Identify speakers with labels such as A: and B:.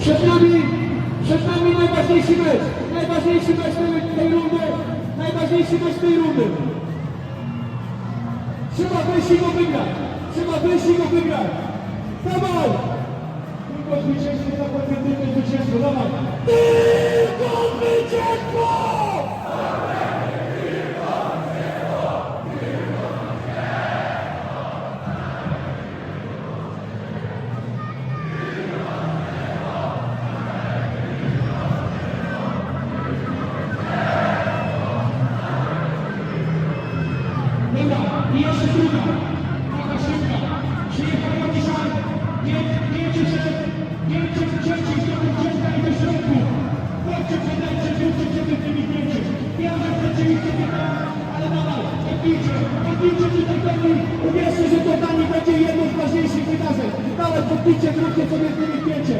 A: Przed nami, przed nami najważniejszy mecz. Najważniejszy mecz tej, tej rundy. Najważniejszy mecz tej rundy. Trzeba wyjść i go wygrać. Trzeba wyjść i go wygrać. Dawaj! Tylko zwycięstwo za koncentryczne zwycięstwo. Dawaj! Dobra, i jeszcze druga. Taka szybka. Przyjechało dzisiaj pięciu się, pięciu dzieci z domu dziecka i do środku. Chodźcie przed przed przed tymi pięciu. Ja że rzeczywiście nie tam, ale dawaj, podbijcie, podbijcie przy tej pełni. Uwierzcie, że to dla nich będzie jedno z ważniejszych wydarzeń. Dawaj, podbijcie, zróbcie sobie z tymi pięcie.